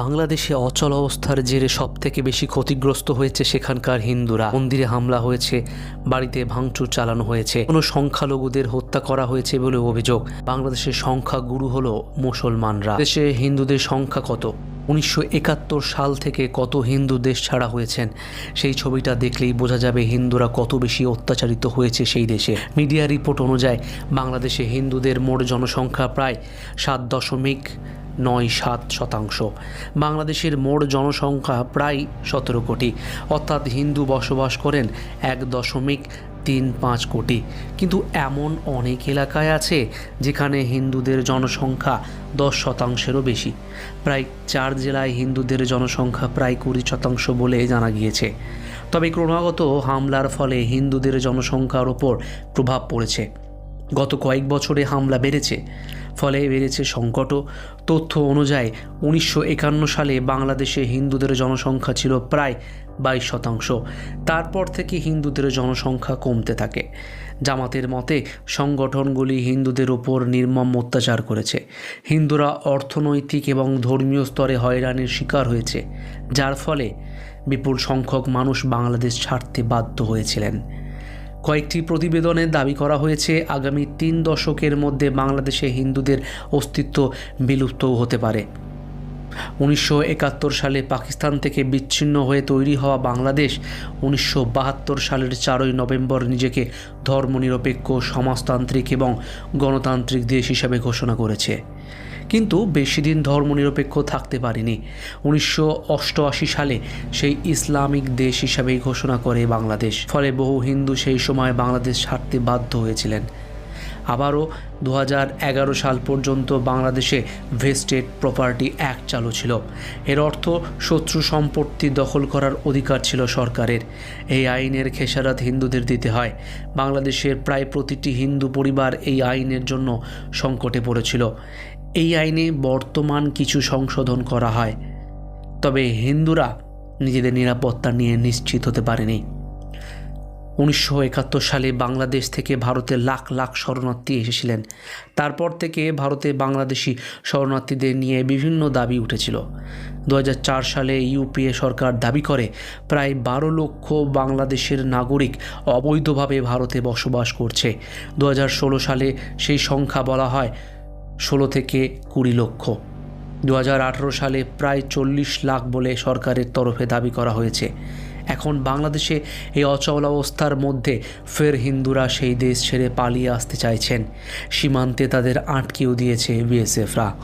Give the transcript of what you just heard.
বাংলাদেশে অচল অবস্থার জেরে সব থেকে বেশি ক্ষতিগ্রস্ত হয়েছে সেখানকার হিন্দুরা। মন্দিরে হামলা হয়েছে, বাড়িতে ভাঙচুর চালানো হয়েছে, কোনো সংখ্যালঘুদের হত্যা করা হয়েছে বলে অভিযোগ। বাংলাদেশের সংখ্যা গুরু হল মুসলমানরা। দেশে হিন্দুদের সংখ্যা কত? উনিশশো একাত্তর সাল থেকে কত হিন্দু দেশ ছাড়া হয়েছেন? সেই ছবিটা দেখলেই বোঝা যাবে হিন্দুরা কত বেশি অত্যাচারিত হয়েছে সেই দেশে। মিডিয়া রিপোর্ট অনুযায়ী বাংলাদেশে হিন্দুদের মোট জনসংখ্যা প্রায় সাত দশমিক নয় সাত শতাংশ। বাংলাদেশের মোট জনসংখ্যা প্রায় সতেরো কোটি। অর্থাৎ হিন্দু বসবাস করেন এক দশমিক তিন পাঁচ কোটি। কিন্তু এমন অনেক এলাকায় আছে যেখানে হিন্দুদের জনসংখ্যা দশ শতাংশেরও বেশি। প্রায় চার জেলায় হিন্দুদের জনসংখ্যা প্রায় কুড়ি শতাংশ বলে জানা গিয়েছে। তবে ক্রমাগত হামলার ফলে হিন্দুদের জনসংখ্যার ওপর প্রভাব পড়েছে। গত কয়েক বছরে হামলা বেড়েছে। ফলে বেড়েছে সংকটও। তথ্য অনুযায়ী, উনিশশো একান্ন সালে বাংলাদেশে হিন্দুদের জনসংখ্যা ছিল প্রায় বাইশ শতাংশ। তারপর থেকে হিন্দুদের জনসংখ্যা কমতে থাকে। জামাতের মতে, সংগঠনগুলি হিন্দুদের ওপর নির্মম অত্যাচার করেছে। হিন্দুরা অর্থনৈতিক এবং ধর্মীয় স্তরে হয়রানির শিকার হয়েছে, যার ফলে বিপুল সংখ্যক মানুষ বাংলাদেশ ছাড়তে বাধ্য হয়েছিলেন। কয়েকটি প্রতিবেদনে দাবি করা হয়েছে, আগামী তিন দশকের মধ্যে বাংলাদেশে হিন্দুদের অস্তিত্ব বিলুপ্তও হতে পারে। উনিশশো একাত্তর সালে পাকিস্তান থেকে বিচ্ছিন্ন হয়ে তৈরি হওয়া বাংলাদেশ, উনিশশো বাহাত্তর সালের চারই নভেম্বর নিজেকে ধর্মনিরপেক্ষ, সমাজতান্ত্রিক এবং গণতান্ত্রিক দেশ হিসাবে ঘোষণা করেছে। কিন্তু বেশি দিন ধর্মনিরপেক্ষ থাকতে পারেনি। উনিশশো অষ্টআশি সালে সেই ইসলামিক দেশ হিসাবেই ঘোষণা করে বাংলাদেশ। ফলে বহু হিন্দু সেই সময় বাংলাদেশ ছাড়তে বাধ্য হয়েছিলেন। আবারও দু সাল পর্যন্ত বাংলাদেশে ভেস্টেড প্রপার্টি অ্যাক্ট চালু ছিল। এর অর্থ শত্রু সম্পত্তি দখল করার অধিকার ছিল সরকারের। এই আইনের খেসারাত হিন্দুদের দিতে হয়। বাংলাদেশের প্রায় প্রতিটি হিন্দু পরিবার এই আইনের জন্য সংকটে পড়েছিল। এই আইনে বর্তমান কিছু সংশোধন করা হয়। তবে হিন্দুরা নিজেদের নিরাপত্তা নিয়ে নিশ্চিত হতে পারেনি। উনিশশো একাত্তর সালে বাংলাদেশ থেকে ভারতে লাখ লাখ শরণার্থী এসেছিলেন। তারপর থেকে ভারতে বাংলাদেশি শরণার্থীদের নিয়ে বিভিন্ন দাবি উঠেছিল। দু হাজার চার সালে ইউপিএ সরকার দাবি করে, প্রায় বারো লক্ষ বাংলাদেশের নাগরিক অবৈধভাবে ভারতে বসবাস করছে। দু হাজার ষোলো সালে সেই সংখ্যা বলা হয় ষোলো থেকে কুড়ি লক্ষ। দু হাজার আঠেরো সালে প্রায় চল্লিশ লাখ বলে সরকারের তরফে দাবি করা হয়েছে। এখন বাংলাদেশে এই অচল অবস্থার মধ্যে ফের হিন্দুরা সেই দেশ ছেড়ে পালিয়ে আসতে চাইছেন। সীমান্তে তাদের আটকেও দিয়েছে বিএসএফরা।